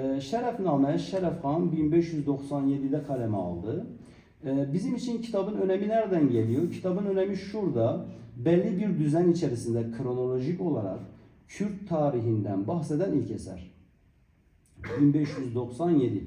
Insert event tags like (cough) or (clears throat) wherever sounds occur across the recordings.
Ee, Şerefname Şeref Han 1597'de kaleme aldı. Ee, Bizim için kitabın önemi nereden geliyor? Kitabın önemi şurada. Belli bir düzen içerisinde kronolojik olarak Kürt tarihinden bahseden ilk eser. 1597.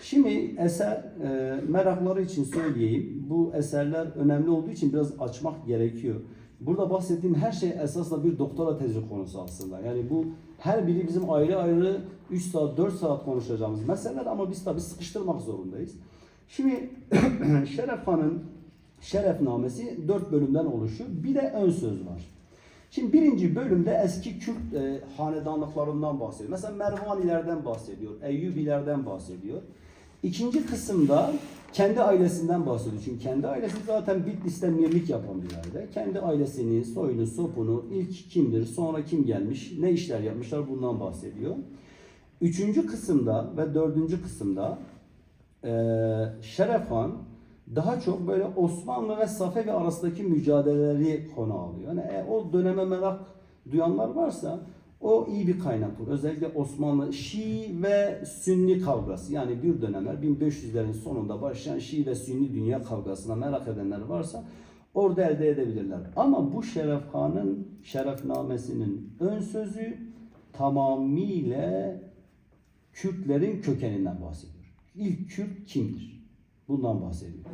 Şimdi eser e, merakları için söyleyeyim. Bu eserler önemli olduğu için biraz açmak gerekiyor. Burada bahsettiğim her şey esasla bir doktora tezi konusu aslında. Yani bu her biri bizim ayrı ayrı 3 saat 4 saat konuşacağımız meseleler ama biz tabii sıkıştırmak zorundayız. Şimdi (clears throat) Şeref Han'ın Şerefnamesi 4 bölümden oluşuyor. Bir de ön söz var. Şimdi birinci bölümde eski Kürt e, hanedanlıklarından bahsediyor. Mesela Mervanilerden bahsediyor, Eyyubilerden bahsediyor. İkinci kısımda kendi ailesinden bahsediyor. Çünkü kendi ailesi zaten Bitlis'te mirlik yapan bir aile. Kendi ailesini, soyunu, sopunu, ilk kimdir, sonra kim gelmiş, ne işler yapmışlar bundan bahsediyor. Üçüncü kısımda ve dördüncü kısımda e, Şeref Han daha çok böyle Osmanlı ve Safevi arasındaki mücadeleleri konu alıyor. Yani e, o döneme merak duyanlar varsa o iyi bir kaynaktır. Özellikle Osmanlı Şii ve Sünni kavgası yani bir dönemler 1500'lerin sonunda başlayan Şii ve Sünni dünya kavgasına merak edenler varsa orada elde edebilirler. Ama bu Şeref Han'ın şerefnamesinin ön sözü tamamıyla Kürtlerin kökeninden bahsediyor. İlk Kürt kimdir? Bundan bahsediyor.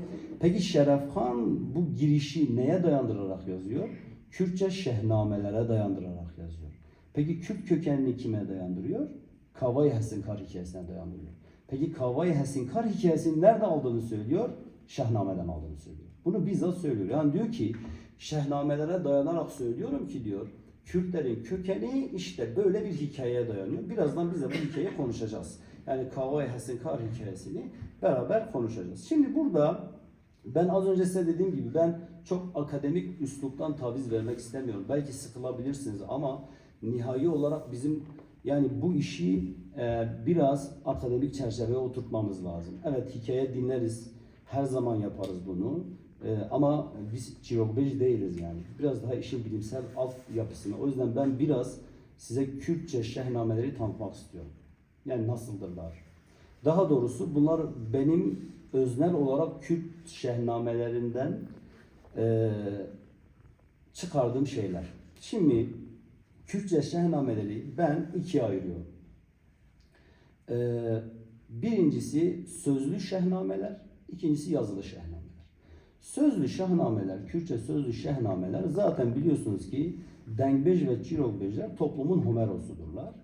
Peki Şerefhan bu girişi neye dayandırarak yazıyor? Kürtçe şehnamelere dayandırarak yazıyor. Peki Kürt kökenini kime dayandırıyor? Kavay Hesinkar hikayesine dayandırıyor. Peki Kavay Hesinkar hikayesini nerede aldığını söylüyor? Şehnameden aldığını söylüyor. Bunu bizzat söylüyor. Yani diyor ki şehnamelere dayanarak söylüyorum ki diyor Kürtlerin kökeni işte böyle bir hikayeye dayanıyor. Birazdan biz de bu hikayeyi konuşacağız. Yani Kavay Hesinkar hikayesini beraber konuşacağız. Şimdi burada ben az önce size dediğim gibi ben çok akademik üsluptan taviz vermek istemiyorum. Belki sıkılabilirsiniz ama nihai olarak bizim yani bu işi e, biraz akademik çerçeveye oturtmamız lazım. Evet hikaye dinleriz. Her zaman yaparız bunu. E, ama biz çirogbej değiliz yani. Biraz daha işin bilimsel alt yapısını. O yüzden ben biraz size Kürtçe şehnameleri tanıtmak istiyorum. Yani nasıldırlar? Daha doğrusu bunlar benim öznel olarak Kürt şehnamelerinden e, çıkardığım şeyler. Şimdi Kürtçe şehnameleri ben ikiye ayırıyorum. E, birincisi sözlü şehnameler, ikincisi yazılı şehnameler. Sözlü şehnameler, Kürtçe sözlü şehnameler zaten biliyorsunuz ki Dengbej ve Çirogbejler toplumun Homeros'udurlar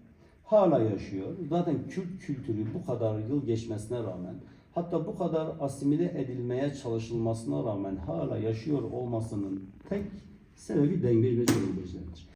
hala yaşıyor. Zaten Kürt kültürü bu kadar yıl geçmesine rağmen hatta bu kadar asimile edilmeye çalışılmasına rağmen hala yaşıyor olmasının tek sebebi denge ve çözülmesidir.